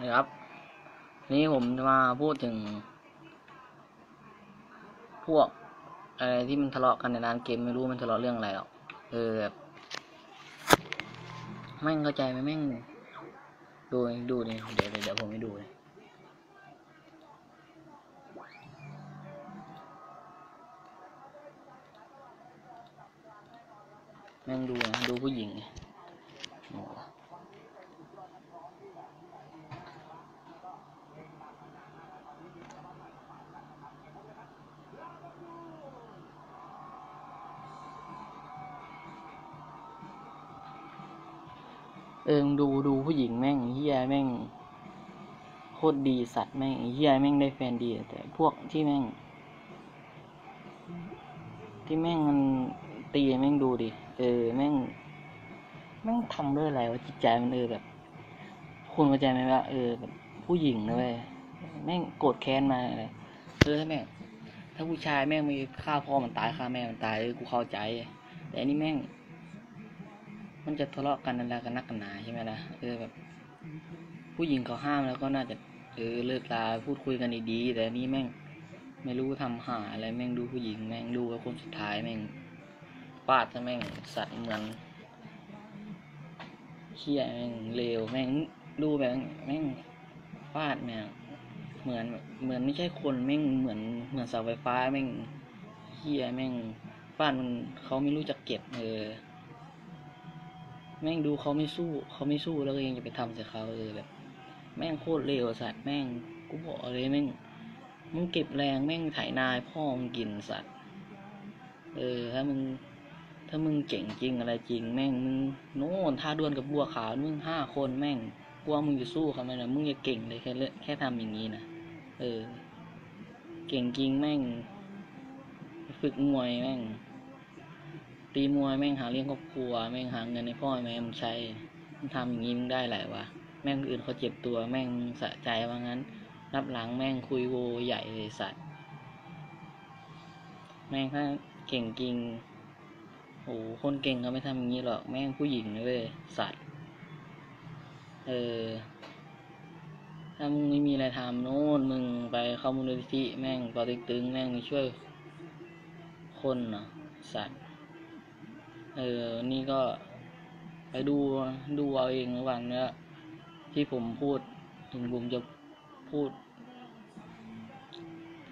นะครับ นี่ผมจะมาพูดถึง พวกอะไรที่มันทะเลาะกันในร้านเกมไม่รู้มันทะเลาะเรื่องอะไรหรอกเออแบบแม่งเข้าใจไหมแม่งดูดูดิเดี๋ยวเดี๋ยวเดี๋ยวผมให้ดูเลยแม่งดูนะดูผู้หญิง เออดูดูผู้หญิงแม่งเฮียแม่งโคตรดีสัตว์แม่งเฮียแม่งได้แฟนดี แต่พวกที่แม่ง ที่แม่งมันตีแม่งดูดิเออแม่งแม่งทำด้วยอะไรวะจิตใจมันเออแบบคุณเข้าใจไหมว่าเออแบบผู้หญิงนะเว้ยแม่งโกรธแค้นมาอะไรเออถ้าแม่งถ้าผู้ชายแม่งมีฆ่าพ่อมันตายฆ่าแม่มันตายเออกูเข้าใจ แต่อันนี้แม่ง มันจะทะเลาะกันอะไรกันนักกันหนาใช่ไหมล่ะเออแบบ ผู้หญิงเขาห้ามแล้วก็น่าจะเออเลิกลาพูดคุยกันดีๆแต่นนี้แม่งไม่รู้ทำหาอะไรแม่งดูผู้หญิงแม่งดูกับคนสุดท้ายแม่งฟาดซะแม่งสัตว์เหมือนเขี้ยแม่งเลวแม่งดูแบบแม่งฟาดแม่งเหมือนเหมือนไม่ใช่คนแม่งเหมือนเหมือนเสาไฟฟ้าแม่งเขี้ยแม่งฟาดมันเขาไม่รู้จักเก็บเออ แม่งดูเขาไม่สู้เขาไม่สู้แล้วก็ยังจะไปทำใส่เขาเออแบบ แม่งโคตรเลวสัตว์แม่งกูบอกเลยแม่งมึงเก็บแรงแม่งไถนายพ่อมึงกินสัตว์เออถ้ามึงถ้ามึงเก่งจริงอะไรจริง แม่งมึงโน่นท่าดวลกับบัวขาวมึงห้าคนแม่งกลัวมึงจะสู้เขาไหมนะมึงอย่าเก่งเลยแค่แค่ทำอย่างนี้นะเออ เก่งจริงแม่ง ฝึกมวยแม่ง ตีมวยแม่งหาเลี้ยงครอบครัว แม่งหาเงินให้พ่อแม่มึงใช้มึงทำอย่างนี้มึงได้หลายวะแม่งอื่นเขาเจ็บตัวแม่งสะใจว่างั้น รับหลังแม่งคุยโวใหญ่เลยสัตว์แม่งถ้าเก่งจริงโอ้คนเก่งเขาไม่ทำอย่างนี้หรอก แม่งผู้หญิงเว้ยสัตว์ เออ ถ้ามึงไม่มีอะไรทำโน่นมึงไปเข้ามูลนิธิแม่งปอติ๊กตึงแม่งไปช่วยคนเนาะสัตว์ เออ นี่ก็ไปดูดูเอาเองระหว่างเนี้ยที่ผมพูดถึงผมจะพูด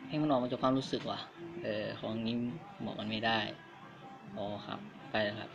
ให้มันออกมาจากความรู้สึกว่ะ เออ ของนี้บอกมันไม่ได้ อ๋อครับ ไปแล้วครับ